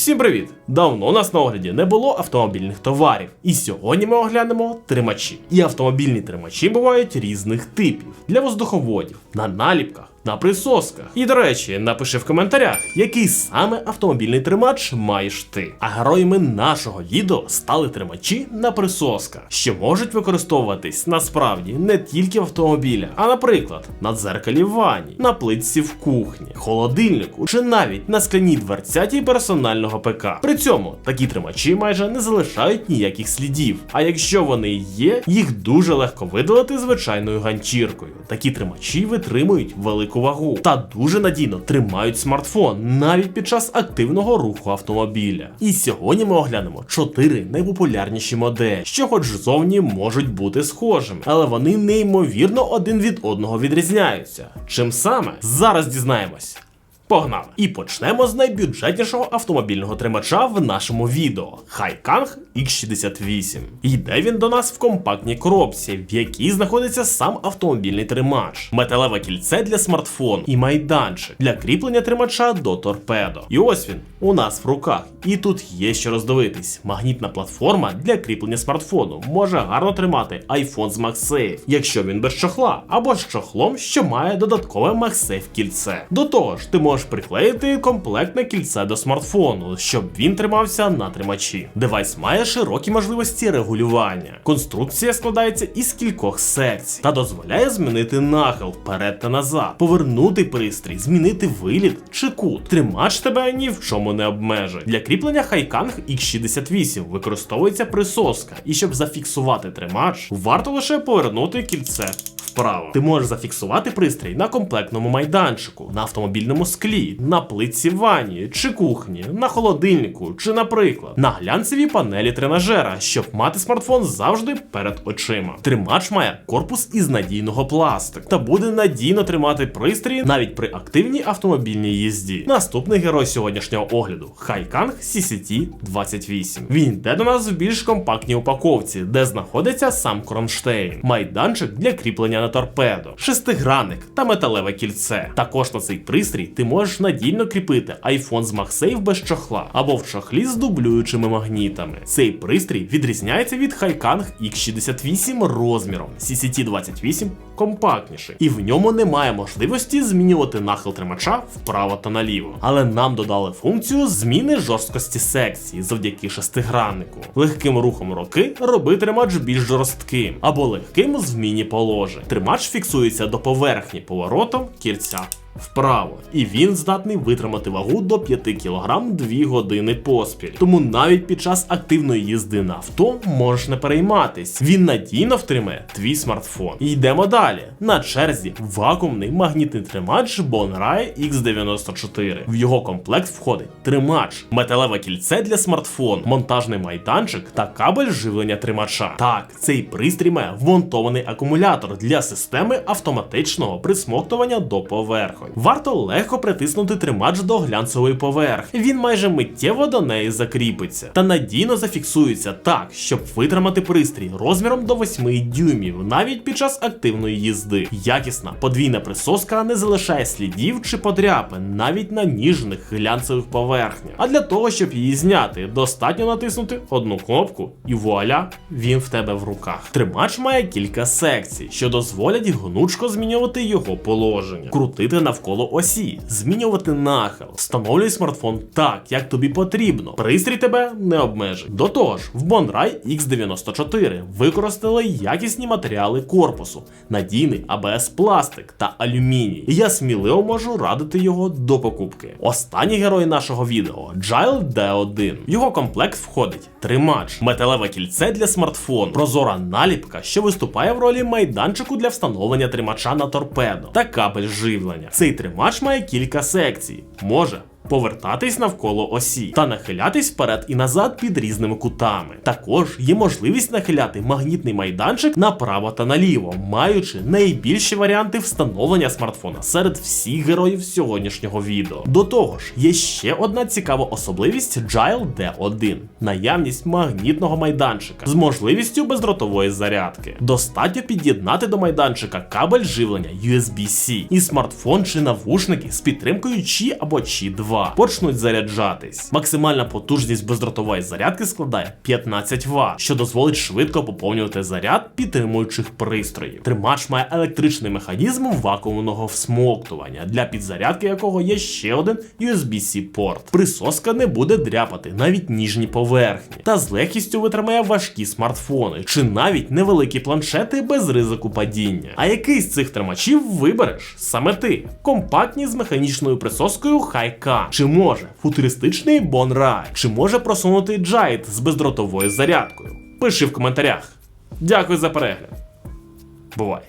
Всім привіт! Давно у нас на огляді не було автомобільних товарів. І сьогодні ми оглянемо тримачі. І автомобільні тримачі бувають різних типів для воздуховодів, на наліпках. На присосках. І до речі, напиши в коментарях, який саме автомобільний тримач маєш ти. А героями нашого відео стали тримачі на присосках, що можуть використовуватись насправді не тільки в автомобілях, а наприклад, на дзеркалі в ванні, на плитці в кухні, холодильнику чи навіть на скляній дверцяті персонального ПК. При цьому такі тримачі майже не залишають ніяких слідів. А якщо вони є, їх дуже легко видалити звичайною ганчіркою. Такі тримачі витримують велику вагу та дуже надійно тримають смартфон навіть під час активного руху автомобіля. І сьогодні ми оглянемо 4 найпопулярніші моделі, що хоч зовні можуть бути схожими, але вони неймовірно один від одного відрізняються. Чим саме зараз дізнаємось. Погнали! І почнемо з найбюджетнішого автомобільного тримача в нашому відео Хайканг X68. Йде він до нас в компактній коробці, в якій знаходиться сам автомобільний тримач, металеве кільце для смартфону і майданчик для кріплення тримача до торпедо. І ось він у нас в руках. І тут є що роздивитись. Магнітна платформа для кріплення смартфону може гарно тримати iPhone з MagSafe, якщо він без чохла, або з чохлом, що має додаткове MagSafe кільце. До того ж, ти можеш приклеїти комплектне кільце до смартфону, щоб він тримався на тримачі. Девайс має широкі можливості регулювання. Конструкція складається із кількох секцій та дозволяє змінити нахил вперед та назад, повернути пристрій, змінити виліт чи кут. Тримач тебе ні в чому не обмежить. Для кріплення Хайканг X68 використовується присоска, і щоб зафіксувати тримач, варто лише повернути кільце. Вправо. Ти можеш зафіксувати пристрій на комплектному майданчику, на автомобільному склі, на плитці ванні чи кухні, на холодильнику, чи, наприклад, на глянцевій панелі тренажера, щоб мати смартфон завжди перед очима. Тримач має корпус із надійного пластику та буде надійно тримати пристрій навіть при активній автомобільній їзді. Наступний герой сьогоднішнього огляду Хайканг CCT 28. Він йде до нас в більш компактній упаковці, де знаходиться сам кронштейн, майданчик для кріплення на торпедо, шестигранник та металеве кільце. Також на цей пристрій ти можеш надійно кріпити iPhone з MagSafe без чохла або в чохлі з дублюючими магнітами. Цей пристрій відрізняється від Хайканг X68 розміром, CCT28 компактніший, і в ньому немає можливості змінювати нахил тримача вправо та наліво. Але нам додали функцію зміни жорсткості секції завдяки шестиграннику. Легким рухом руки роби тримач більш жорстким або легким зміні положень. Тримач фіксується до поверхні поворотом кільця. Вправо, і він здатний витримати вагу до 5 кг 2 години поспіль. Тому навіть під час активної їзди на авто можеш не перейматись. Він надійно втримає твій смартфон. Йдемо далі. На черзі вакуумний магнітний тримач Bonrai X94. В його комплект входить тримач, металеве кільце для смартфону, монтажний майданчик та кабель живлення тримача. Так, цей пристрій має вмонтований акумулятор для системи автоматичного присмоктування до поверхонь. Варто легко притиснути тримач до глянцевої поверхні. Він майже миттєво до неї закріпиться та надійно зафіксується так, щоб витримати пристрій розміром до 8 дюймів, навіть під час активної їзди. Якісна подвійна присоска не залишає слідів чи подряпин навіть на ніжних глянцевих поверхнях. А для того, щоб її зняти, достатньо натиснути одну кнопку, і вуаля, він в тебе в руках. Тримач має кілька секцій, що дозволять гнучко змінювати його положення, крутити навколо осі, змінювати нахил, встановлюй смартфон так, як тобі потрібно. Пристрій тебе не обмежить. До того ж, в Bonrai X94 використали якісні матеріали корпусу, надійний АБС пластик та алюміній. І я сміливо можу радити його до покупки. Останній герой нашого відео Jail D1. В його комплект входить тримач, металеве кільце для смартфону, прозора наліпка, що виступає в ролі майданчику для встановлення тримача на торпедо та кабель живлення. Цей тримач має кілька секцій. Може повертатись навколо осі та нахилятись вперед і назад під різними кутами. Також є можливість нахиляти магнітний майданчик направо та наліво, маючи найбільші варіанти встановлення смартфона серед всіх героїв сьогоднішнього відео. До того ж, є ще одна цікава особливість Gile D1 наявність магнітного майданчика з можливістю бездротової зарядки. Достатньо під'єднати до майданчика кабель живлення USB-C і смартфон чи навушники з підтримкою Qi або Qi 2 Вт, почнуть заряджатись. Максимальна потужність бездротової зарядки складає 15 Вт, що дозволить швидко поповнювати заряд підтримуючих пристроїв. Тримач має електричний механізм вакуумного всмоктування, для підзарядки якого є ще один USB-C порт. Присоска не буде дряпати навіть ніжні поверхні, та з легкістю витримає важкі смартфони чи навіть невеликі планшети без ризику падіння. А який з цих тримачів вибереш? Саме ти. Компактні з механічною присоскою Хайка, чи може футуристичний Бонрай, чи може просунути Джайт з бездротовою зарядкою. Пиши в коментарях. Дякую за перегляд. Бувай!